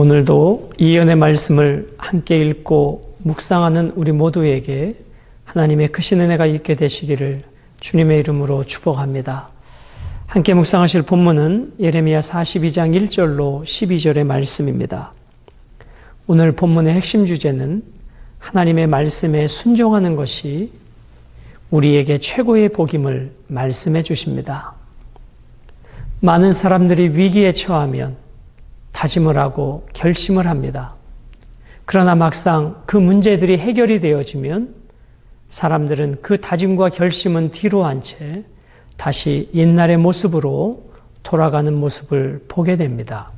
오늘도 이연의 말씀을 함께 읽고 묵상하는 우리 모두에게 하나님의 크신 은혜가 있게 되시기를 주님의 이름으로 축복합니다. 함께 묵상하실 본문은 예레미야 42장 1절로 12절의 말씀입니다. 오늘 본문의 핵심 주제는 하나님의 말씀에 순종하는 것이 우리에게 최고의 복임을 말씀해 주십니다. 많은 사람들이 위기에 처하면 다짐을 하고 결심을 합니다. 그러나 막상 그 문제들이 해결이 되어지면 사람들은 그 다짐과 결심은 뒤로 한 채 다시 옛날의 모습으로 돌아가는 모습을 보게 됩니다.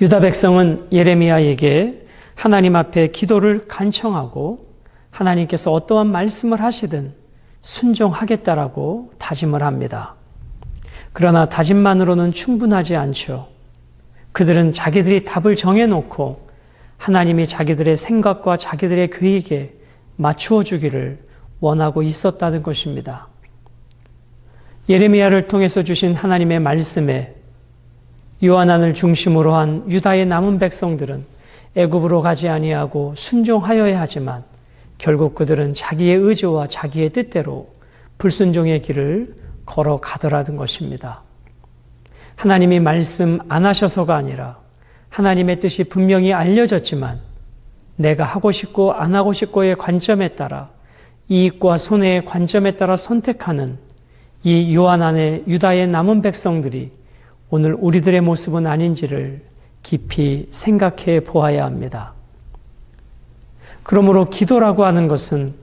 유다 백성은 예레미야에게 하나님 앞에 기도를 간청하고 하나님께서 어떠한 말씀을 하시든 순종하겠다라고 다짐을 합니다. 그러나 다짐만으로는 충분하지 않죠. 그들은 자기들이 답을 정해놓고 하나님이 자기들의 생각과 자기들의 계획에 맞추어 주기를 원하고 있었다는 것입니다. 예레미야를 통해서 주신 하나님의 말씀에 요한안을 중심으로 한 유다의 남은 백성들은 애굽으로 가지 아니하고 순종하여야 하지만 결국 그들은 자기의 의지와 자기의 뜻대로 불순종의 길을 걸어가더라는 것입니다. 하나님이 말씀 안 하셔서가 아니라 하나님의 뜻이 분명히 알려졌지만 내가 하고 싶고 안 하고 싶고의 관점에 따라 이익과 손해의 관점에 따라 선택하는 이 요한 안에 유다의 남은 백성들이 오늘 우리들의 모습은 아닌지를 깊이 생각해 보아야 합니다. 그러므로 기도라고 하는 것은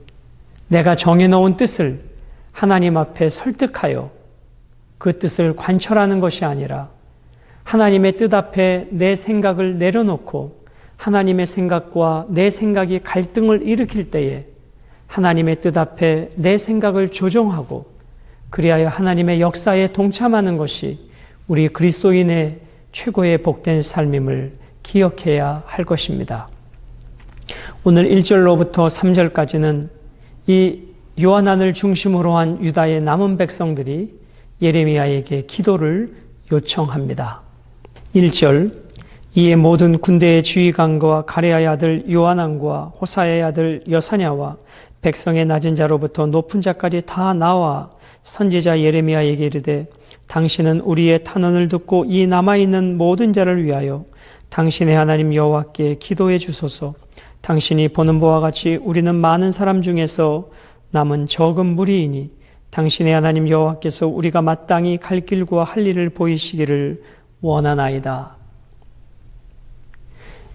내가 정해놓은 뜻을 하나님 앞에 설득하여 그 뜻을 관철하는 것이 아니라 하나님의 뜻 앞에 내 생각을 내려놓고 하나님의 생각과 내 생각이 갈등을 일으킬 때에 하나님의 뜻 앞에 내 생각을 조정하고 그리하여 하나님의 역사에 동참하는 것이 우리 그리스도인의 최고의 복된 삶임을 기억해야 할 것입니다. 오늘 1절로부터 3절까지는 이 요한안을 중심으로 한 유다의 남은 백성들이 예레미야에게 기도를 요청합니다. 1절 이에 모든 군대의 지휘관과 가레아의 아들 요한안과 호사의 아들 여사냐와 백성의 낮은 자로부터 높은 자까지 다 나와 선지자 예레미야에게 이르되 당신은 우리의 탄원을 듣고 이 남아 있는 모든 자를 위하여 당신의 하나님 여호와께 기도해 주소서. 당신이 보는 바와 같이 우리는 많은 사람 중에서 남은 적은 무리이니 당신의 하나님 여호와께서 우리가 마땅히 갈 길과 할 일을 보이시기를 원하나이다.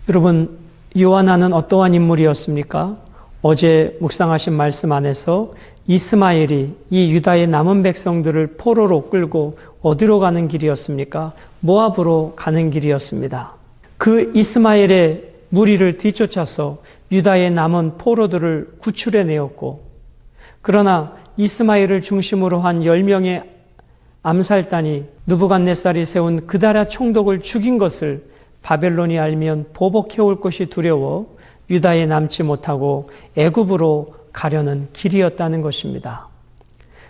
여러분, 요한나는 어떠한 인물이었습니까? 어제 묵상하신 말씀 안에서 이스마엘이 이 유다의 남은 백성들을 포로로 끌고 어디로 가는 길이었습니까? 모압으로 가는 길이었습니다. 그 이스마엘의 무리를 뒤쫓아서 유다의 남은 포로들을 구출해 내었고, 그러나 이스마엘을 중심으로 한 10명의 암살단이 누부갓네살이 세운 그다라 총독을 죽인 것을 바벨론이 알면 보복해 올 것이 두려워 유다에 남지 못하고 애굽으로 가려는 길이었다는 것입니다.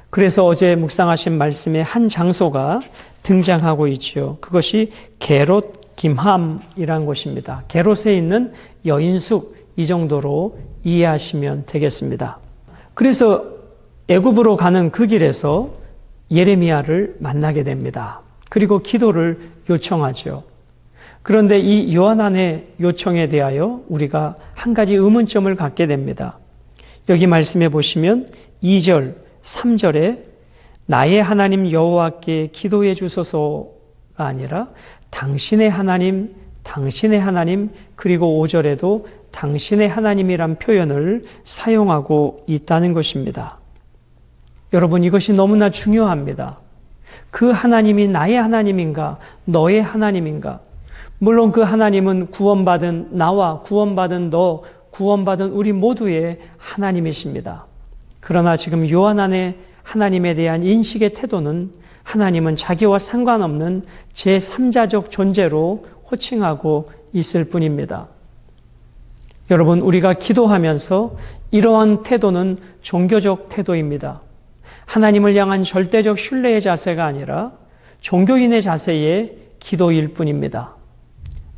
그래서 어제 묵상하신 말씀에 한 장소가 등장하고 있지요. 그것이 게롯 김함이란 곳입니다. 게롯에 있는 여인숙 이 정도로 이해하시면 되겠습니다. 그래서 애굽으로 가는 그 길에서 예레미야를 만나게 됩니다. 그리고 기도를 요청하죠. 그런데 이 요한안의 요청에 대하여 우리가 한 가지 의문점을 갖게 됩니다. 여기 말씀해 보시면 2절, 3절에 나의 하나님 여호와께 기도해 주소서가 아니라 당신의 하나님, 당신의 하나님, 그리고 5절에도 당신의 하나님이란 표현을 사용하고 있다는 것입니다. 여러분, 이것이 너무나 중요합니다. 그 하나님이 나의 하나님인가, 너의 하나님인가? 물론 그 하나님은 구원받은 나와 구원받은 너, 구원받은 우리 모두의 하나님이십니다. 그러나 지금 요한 안에 하나님에 대한 인식의 태도는 하나님은 자기와 상관없는 제3자적 존재로 호칭하고 있을 뿐입니다. 여러분, 우리가 기도하면서 이러한 태도는 종교적 태도입니다. 하나님을 향한 절대적 신뢰의 자세가 아니라 종교인의 자세의 기도일 뿐입니다.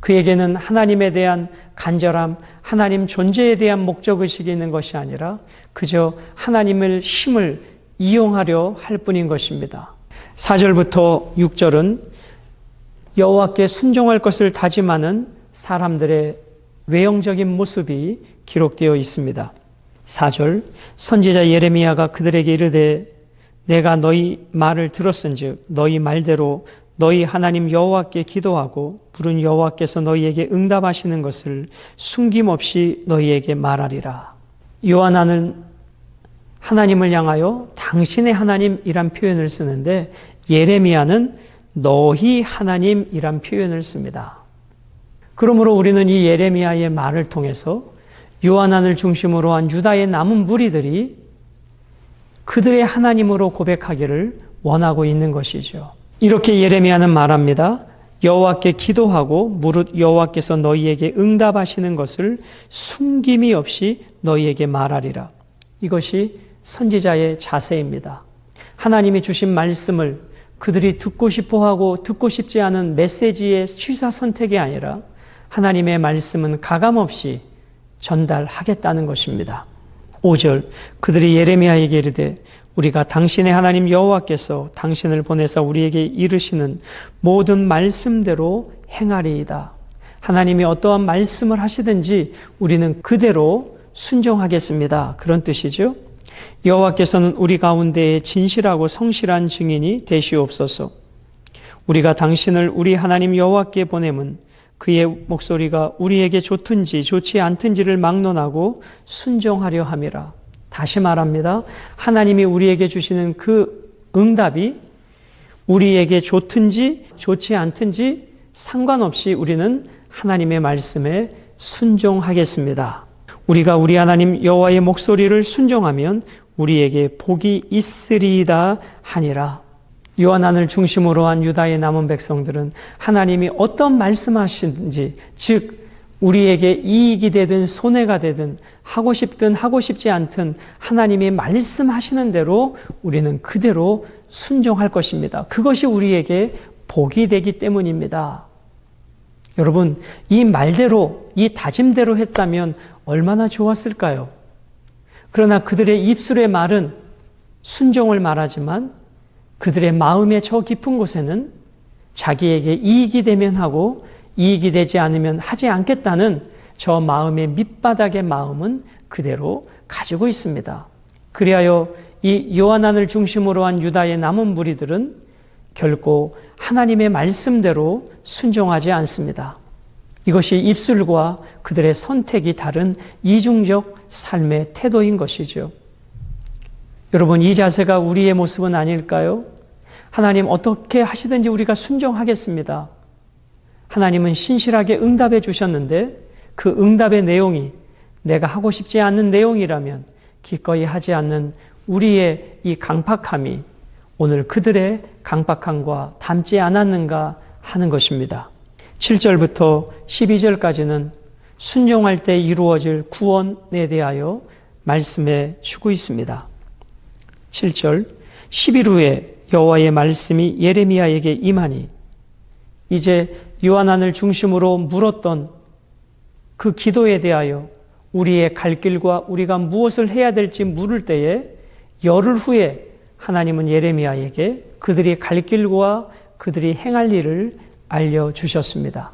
그에게는 하나님에 대한 간절함, 하나님 존재에 대한 목적의식이 있는 것이 아니라 그저 하나님을 힘을 이용하려 할 뿐인 것입니다. 4절부터 6절은 여호와께 순종할 것을 다짐하는 사람들의 외형적인 모습이 기록되어 있습니다. 4절 선지자 예레미야가 그들에게 이르되 내가 너희 말을 들었은즉 너희 말대로 너희 하나님 여호와께 기도하고 부른 여호와께서 너희에게 응답하시는 것을 숨김없이 너희에게 말하리라. 요한나는 하나님을 향하여 당신의 하나님이란 표현을 쓰는데 예레미야는 너희 하나님이란 표현을 씁니다. 그러므로 우리는 이 예레미야의 말을 통해서 요한안을 중심으로 한 유다의 남은 무리들이 그들의 하나님으로 고백하기를 원하고 있는 것이죠. 이렇게 예레미야는 말합니다. 여호와께 기도하고 무릇 여호와께서 너희에게 응답하시는 것을 숨김이 없이 너희에게 말하리라. 이것이 선지자의 자세입니다. 하나님이 주신 말씀을 그들이 듣고 싶어 하고 듣고 싶지 않은 메시지의 취사 선택이 아니라 하나님의 말씀은 가감없이 전달하겠다는 것입니다. 5절 그들이 예레미야에게 이르되 우리가 당신의 하나님 여호와께서 당신을 보내사 우리에게 이르시는 모든 말씀대로 행하리이다. 하나님이 어떠한 말씀을 하시든지 우리는 그대로 순종하겠습니다. 그런 뜻이죠. 여호와께서는 우리 가운데에 진실하고 성실한 증인이 되시옵소서. 우리가 당신을 우리 하나님 여호와께 보내면 그의 목소리가 우리에게 좋든지 좋지 않든지를 막론하고 순종하려 함이라. 다시 말합니다. 하나님이 우리에게 주시는 그 응답이 우리에게 좋든지 좋지 않든지 상관없이 우리는 하나님의 말씀에 순종하겠습니다. 우리가 우리 하나님 여호와의 목소리를 순종하면 우리에게 복이 있으리이다 하니라. 요한안을 중심으로 한 유다의 남은 백성들은 하나님이 어떤 말씀하시든지 즉 우리에게 이익이 되든 손해가 되든 하고 싶든 하고 싶지 않든 하나님이 말씀하시는 대로 우리는 그대로 순종할 것입니다. 그것이 우리에게 복이 되기 때문입니다. 여러분, 이 말대로, 이 다짐대로 했다면 얼마나 좋았을까요? 그러나 그들의 입술의 말은 순종을 말하지만 그들의 마음의 저 깊은 곳에는 자기에게 이익이 되면 하고 이익이 되지 않으면 하지 않겠다는 저 마음의 밑바닥의 마음은 그대로 가지고 있습니다. 그리하여 이 요한안을 중심으로 한 유다의 남은 무리들은 결코 하나님의 말씀대로 순종하지 않습니다. 이것이 입술과 그들의 선택이 다른 이중적 삶의 태도인 것이죠. 여러분, 이 자세가 우리의 모습은 아닐까요? 하나님 어떻게 하시든지 우리가 순종하겠습니다. 하나님은 신실하게 응답해 주셨는데 그 응답의 내용이 내가 하고 싶지 않는 내용이라면 기꺼이 하지 않는 우리의 이 강팍함이 오늘 그들의 강팍함과 닮지 않았는가 하는 것입니다. 7절부터 12절까지는 순종할 때 이루어질 구원에 대하여 말씀해 주고 있습니다. 7절 10일 후에 여호와의 말씀이 예레미야에게 임하니 이제 요한안을 중심으로 물었던 그 기도에 대하여 우리의 갈 길과 우리가 무엇을 해야 될지 물을 때에 열흘 후에 하나님은 예레미야에게 그들이 갈 길과 그들이 행할 일을 알려 주셨습니다.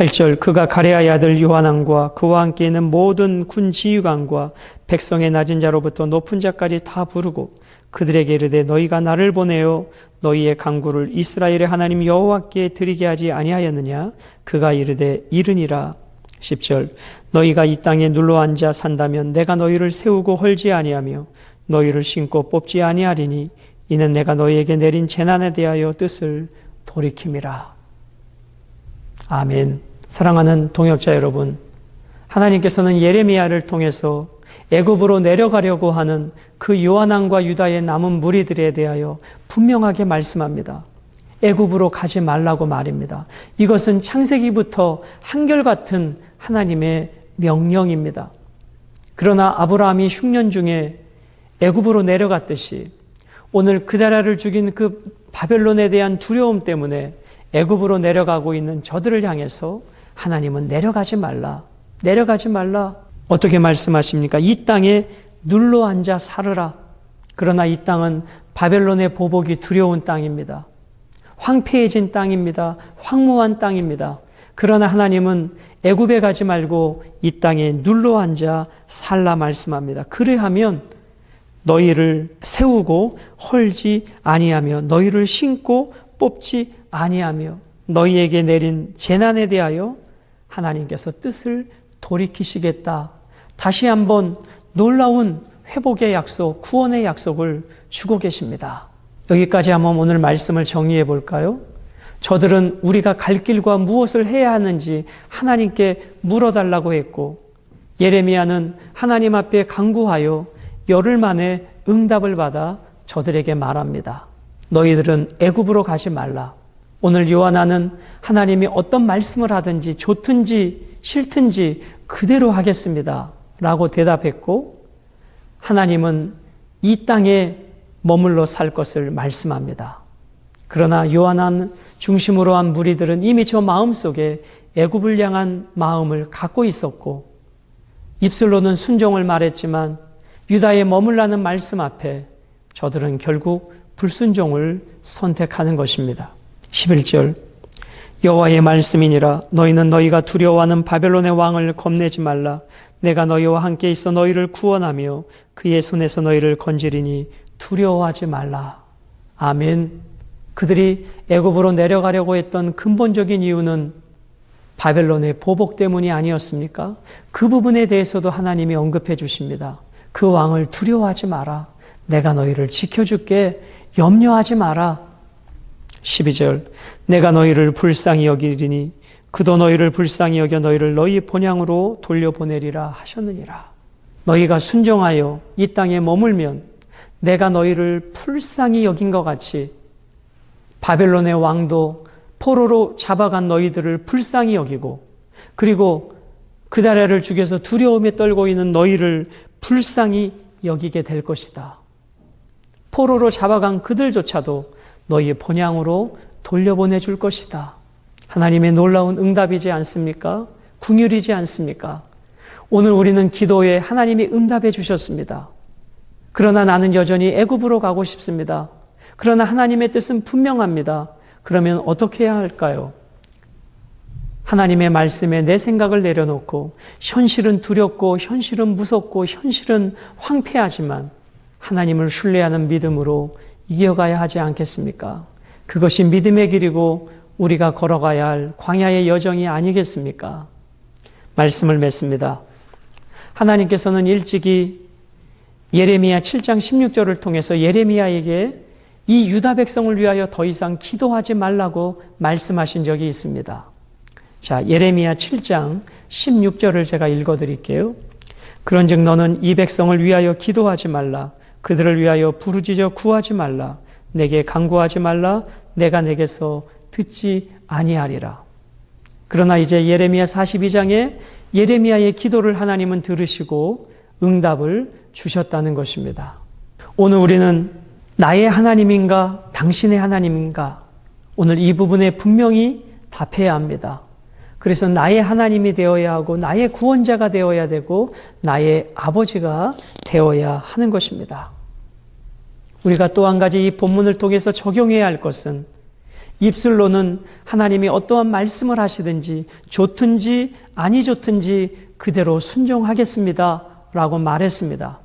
8절 그가 가레아의 아들 요한왕과 그와 함께 있는 모든 군 지휘관과 백성의 낮은 자로부터 높은 자까지 다 부르고 그들에게 이르되 너희가 나를 보내어 너희의 강구를 이스라엘의 하나님 여호와께 드리게 하지 아니하였느냐? 그가 이르되 이르니라. 10절 너희가 이 땅에 눌러 앉아 산다면 내가 너희를 세우고 헐지 아니하며 너희를 신고 뽑지 아니하리니 이는 내가 너희에게 내린 재난에 대하여 뜻을 돌이킴이라. 아멘. 사랑하는 동역자 여러분, 하나님께서는 예레미야를 통해서 애굽으로 내려가려고 하는 그 요한왕과 유다의 남은 무리들에 대하여 분명하게 말씀합니다. 애굽으로 가지 말라고 말입니다. 이것은 창세기부터 한결같은 하나님의 명령입니다. 그러나 아브라함이 흉년 중에 애굽으로 내려갔듯이 오늘 그다라를 죽인 그 바벨론에 대한 두려움 때문에 애굽으로 내려가고 있는 저들을 향해서 하나님은 내려가지 말라. 내려가지 말라. 어떻게 말씀하십니까? 이 땅에 눌러 앉아 살으라. 그러나 이 땅은 바벨론의 보복이 두려운 땅입니다. 황폐해진 땅입니다. 황무한 땅입니다. 그러나 하나님은 애굽에 가지 말고 이 땅에 눌러 앉아 살라 말씀합니다. 그래하면 너희를 세우고 헐지 아니하며 너희를 신고 뽑지 아니하며 너희에게 내린 재난에 대하여 하나님께서 뜻을 돌이키시겠다. 다시 한번 놀라운 회복의 약속, 구원의 약속을 주고 계십니다. 여기까지 한번 오늘 말씀을 정리해 볼까요? 저들은 우리가 갈 길과 무엇을 해야 하는지 하나님께 물어달라고 했고, 예레미야는 하나님 앞에 강구하여 열흘 만에 응답을 받아 저들에게 말합니다. 너희들은 애굽으로 가지 말라. 오늘 요하나는 하나님이 어떤 말씀을 하든지 좋든지 싫든지 그대로 하겠습니다. 라고 대답했고, 하나님은 이 땅에 머물러 살 것을 말씀합니다. 그러나 요한한 중심으로 한 무리들은 이미 저 마음속에 애굽을 향한 마음을 갖고 있었고 입술로는 순종을 말했지만 유다에 머물라는 말씀 앞에 저들은 결국 불순종을 선택하는 것입니다. 11절 여호와의 말씀이니라 너희는 너희가 두려워하는 바벨론의 왕을 겁내지 말라 내가 너희와 함께 있어 너희를 구원하며 그의 손에서 너희를 건지리니 두려워하지 말라. 아멘. 그들이 애굽으로 내려가려고 했던 근본적인 이유는 바벨론의 보복 때문이 아니었습니까? 그 부분에 대해서도 하나님이 언급해 주십니다. 그 왕을 두려워하지 마라. 내가 너희를 지켜줄게. 염려하지 마라. 12절. 내가 너희를 불쌍히 여기리니 그도 너희를 불쌍히 여겨 너희를 너희 본향으로 돌려보내리라 하셨느니라. 너희가 순종하여 이 땅에 머물면 내가 너희를 불쌍히 여긴 것 같이 바벨론의 왕도 포로로 잡아간 너희들을 불쌍히 여기고 그리고 그달래를 죽여서 두려움에 떨고 있는 너희를 불쌍히 여기게 될 것이다. 포로로 잡아간 그들조차도 너희의 본향으로 돌려보내 줄 것이다. 하나님의 놀라운 응답이지 않습니까? 궁율이지 않습니까? 오늘 우리는 기도에 하나님이 응답해 주셨습니다. 그러나 나는 여전히 애굽으로 가고 싶습니다. 그러나 하나님의 뜻은 분명합니다. 그러면 어떻게 해야 할까요? 하나님의 말씀에 내 생각을 내려놓고 현실은 두렵고 현실은 무섭고 현실은 황폐하지만 하나님을 신뢰하는 믿음으로 이어가야 하지 않겠습니까? 그것이 믿음의 길이고 우리가 걸어가야 할 광야의 여정이 아니겠습니까? 말씀을 맺습니다. 하나님께서는 일찍이 예레미야 7장 16절을 통해서 예레미야에게 이 유다 백성을 위하여 더 이상 기도하지 말라고 말씀하신 적이 있습니다. 자, 예레미야 7장 16절을 제가 읽어 드릴게요. 그런즉 너는 이 백성을 위하여 기도하지 말라. 그들을 위하여 부르짖어 구하지 말라. 내게 간구하지 말라. 내가 내게서 듣지 아니하리라. 그러나 이제 예레미야 42장에 예레미야의 기도를 하나님은 들으시고 응답을 주셨다는 것입니다. 오늘 우리는 나의 하나님인가 당신의 하나님인가 오늘 이 부분에 분명히 답해야 합니다. 그래서 나의 하나님이 되어야 하고 나의 구원자가 되어야 되고 나의 아버지가 되어야 하는 것입니다. 우리가 또 한 가지 이 본문을 통해서 적용해야 할 것은 입술로는 하나님이 어떠한 말씀을 하시든지 좋든지 아니 좋든지 그대로 순종하겠습니다. 라고 말했습니다.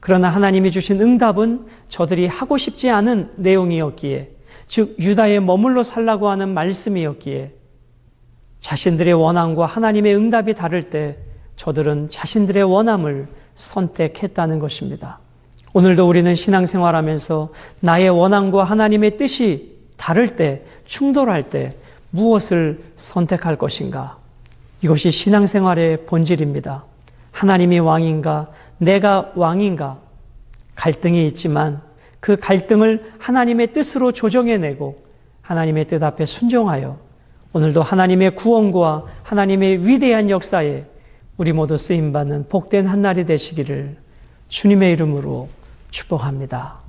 그러나 하나님이 주신 응답은 저들이 하고 싶지 않은 내용이었기에, 즉, 유다에 머물러 살라고 하는 말씀이었기에, 자신들의 원함과 하나님의 응답이 다를 때 저들은 자신들의 원함을 선택했다는 것입니다. 오늘도 우리는 신앙생활 하면서 나의 원함과 하나님의 뜻이 다를 때, 충돌할 때 무엇을 선택할 것인가? 이것이 신앙생활의 본질입니다. 하나님이 왕인가, 내가 왕인가, 갈등이 있지만 그 갈등을 하나님의 뜻으로 조정해내고 하나님의 뜻 앞에 순종하여 오늘도 하나님의 구원과 하나님의 위대한 역사에 우리 모두 쓰임받는 복된 한 날이 되시기를 주님의 이름으로 축복합니다.